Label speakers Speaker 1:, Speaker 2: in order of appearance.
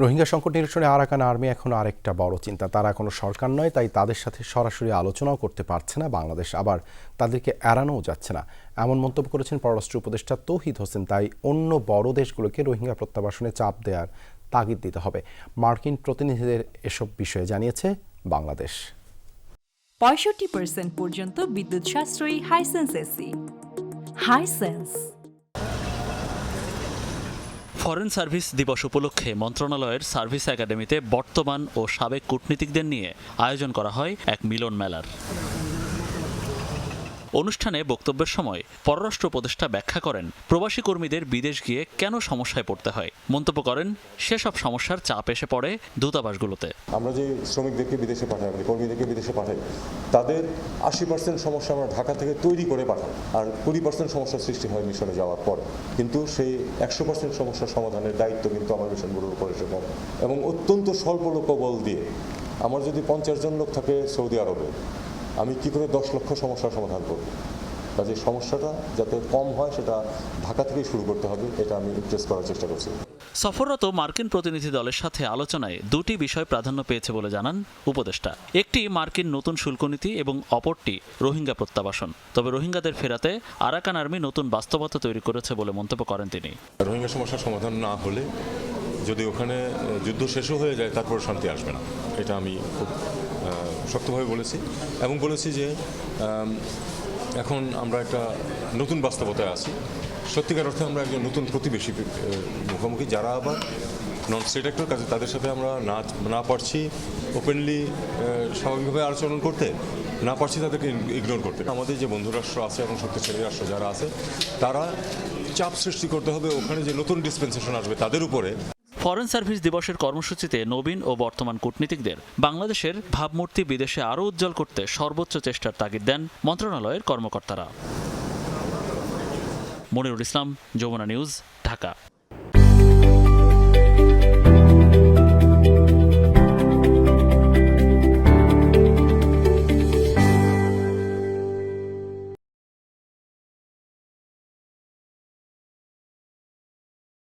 Speaker 1: রোহিঙ্গা সংকট নিরসনে Arakan army এখন আরেকটা বড় চিন্তা। তারা কোনো সরকার নয়, তাই তাদের সাথে সরাসরি আলোচনাও করতে পারছে না বাংলাদেশ। আবার তাদেরকে এড়ানোও যাচ্ছে না। এমন মন্তব্য করেছেন পররাষ্ট্র উপদেষ্টা তৌহিদ হোসেন। তাই অন্য বড় দেশগুলোকে রোহিঙ্গা প্রত্যাবাসনে চাপ দেওয়ার তাগিদ দিতে হবে। মার্কিন প্রতিনিধিদের এসব বিষয়ে জানিয়েছে বাংলাদেশ।
Speaker 2: পঁয়ষট্টি পর্যন্ত বিদ্যুৎ সাশ্রয়ী Hisense AC Hisense
Speaker 3: foreign service দিবস উপলক্ষে মন্ত্রণালয়ের সার্ভিস একাডেমিতে বর্তমান ও সাবেক কূটনীতিকদের নিয়ে আয়োজন করা হয় এক মিলন মেলার। অনুষ্ঠানে বক্তব্যের সময় পররাষ্ট্র উপদেষ্টা ব্যাখ্যা করেন, প্রবাসী কর্মীদের বিদেশ গিয়ে কেন সমস্যায় পড়তে হয়? মন্তব্য করেন, সেসব সমস্যার চাপ এসে পড়ে দূতাবাসগুলোতে।
Speaker 4: আমরা যে শ্রমিকদেরকে বিদেশে পাঠাই কর্মীদেরকে বিদেশে পাঠাই, তাদের আশি পার্সেন্ট সমস্যা আমরা ঢাকা থেকে তৈরি করে পাঠাই। আর কুড়ি পার্সেন্ট সমস্যার সৃষ্টি হয় মিশনে যাওয়ার পর। কিন্তু সেই একশো পার্সেন্ট সমস্যার সমাধানের দায়িত্ব কিন্তু আমার মিশনগুলোর উপর এসে পড়ে। এবং অত্যন্ত স্বল্প লোকবল দিয়ে, আমার যদি পঞ্চাশ জন লোক থাকে সৌদি আরবে আমি কি করে দশ লক্ষ সমস্যার সমাধান করব? কাজে সমস্যাটা যাতে কম হয় সেটা ঢাকা থেকেই শুরু করতে হবে এটা আমি ইমপ্রেস করার চেষ্টা করছি।
Speaker 3: সফররত মার্কিন প্রতিনিধি দলের সাথে আলোচনায় দুটি বিষয় প্রাধান্য পেয়েছে বলে জানান উপদেষ্টা। একটি মার্কিন নতুন শুল্কনীতি এবং অপরটি রোহিঙ্গা প্রত্যাবাসন। তবে রোহিঙ্গাদের ফেরাতে আরাকান আর্মি নতুন বাস্তবতা তৈরি করেছে বলে মন্তব্য করেন তিনি।
Speaker 4: রোহিঙ্গা সমস্যার সমাধান না হলে যদি ওখানে যুদ্ধ শেষও হয়ে যায় তারপর শান্তি আসবে না। এটা আমি খুব শক্তভাবে বলেছি এবং বলেছি যে এখন আমরা একটা নতুন বাস্তবতায় আছি। সত্যিকার অর্থে আমরা একজন নতুন প্রতিবেশী মুখোমুখি। যারা আবার নন স্টেট অ্যাক্টর কাজে তাদের সাথে আমরা না না পারছি ওপেনলি স্বাভাবিকভাবে আচরণ করতে, না পারছি তাদেরকে ইগনোর করতে। আমাদের যে বন্ধুরাষ্ট্র আছে এবং শক্তিশালী রাষ্ট্র যারা আছে, তারা চাপ সৃষ্টি করতে হবে। ওখানে যে নতুন ডিসপেন্সেশন আসবে, তাদের উপরে
Speaker 3: ফরেন সার্ভিস দিবসের কর্মসূচিতে নবীন ও বর্তমান কূটনীতিকদের বাংলাদেশের ভাবমূর্তি বিদেশে আরও উজ্জ্বল করতে সর্বোচ্চ চেষ্টার তাগিদ দেন মন্ত্রণালয়ের কর্মকর্তারা। মনিরুল ইসলাম, যমুনা নিউজ, ঢাকা।